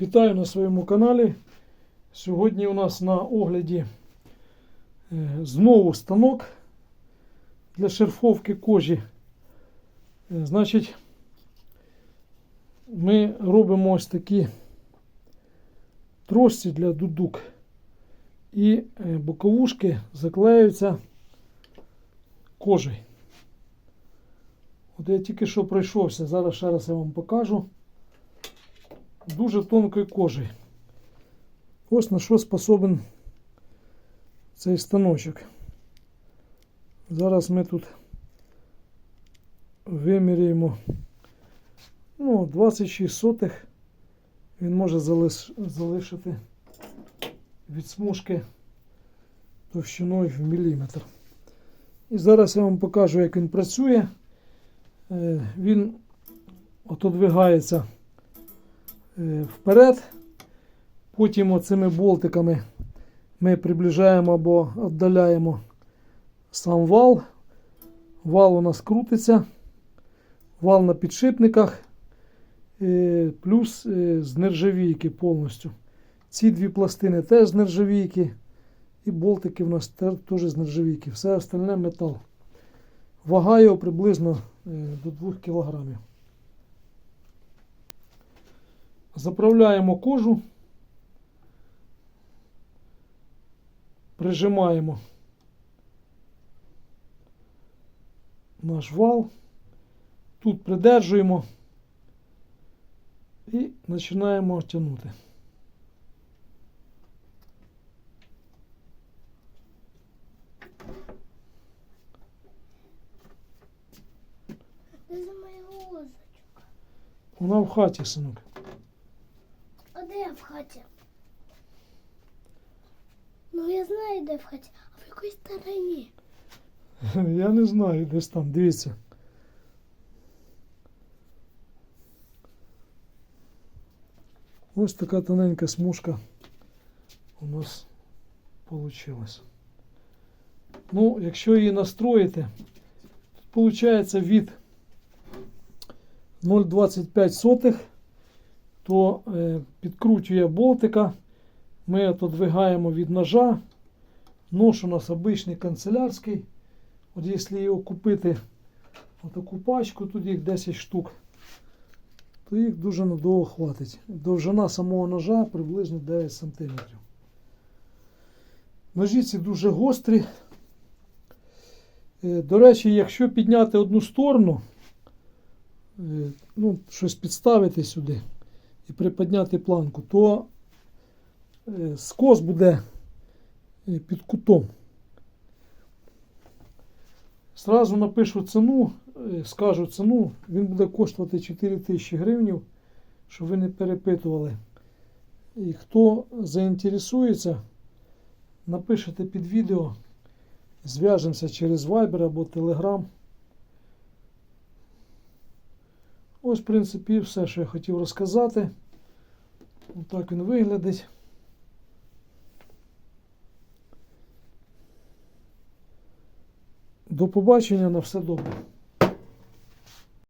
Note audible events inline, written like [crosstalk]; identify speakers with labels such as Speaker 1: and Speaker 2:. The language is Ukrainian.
Speaker 1: Вітаю на своєму каналі. Сьогодні у нас на огляді е, знову станок для шерфовки кожі. Е, Значить, ми робимо ось такі трості для дудук. І е, боковушки заклеюються кожею. От я тільки що пройшовся, зараз ще раз я вам покажу. Дуже тонкої кожи. Ось на що способен цей станочок. Зараз ми тут виміряємо ну, 26 сотих. Він може залиш, залишити від смужки товщиною в міліметр. І зараз я вам покажу, як він працює. Е, Він отодвигається вперед. Потім оцими болтиками ми приближаємо або віддаляємо сам вал. Вал у нас крутиться. Вал на підшипниках, е, плюс е, з нержавійки повністю. Ці дві пластини теж з нержавійки. І болтики в нас теж з нержавійки. Все остальне метал. Вага його приблизно е, до 2 кг. Заправляємо кожу. Прижимаємо наш вал. Тут придержуємо і починаємо тягнути. Вона в хаті, синок.
Speaker 2: А де я в хаті? Ну я знаю, де в хаті, а в якій стороні? [laughs]
Speaker 1: Я не знаю, десь там, дивіться. Ось така тоненька смужка у нас вийшла. Ну, якщо її настроїти, то виходить від 0,25 сотих, то е, підкручує болтика. Ми отодвигаємо від ножа. Нож у нас обичний канцелярський. От якщо його купити отаку пачку, тут їх 10 штук, то їх дуже надовго хватить. Довжина самого ножа приблизно 9 см. Ножі ці дуже гострі. Е, До речі, якщо підняти одну сторону, е, ну, щось підставити сюди і приподняти планку, то е, скос буде е, під кутом. Сразу напишу ціну, е, скажу ціну, він буде коштувати 4 тисячі гривень, щоб ви не перепитували. І хто заінтересується, напишете під відео, зв'яжемося через Viber або Telegram. Ось, в принципі, все, що я хотів розказати. Отак він виглядить. До побачення на все добре.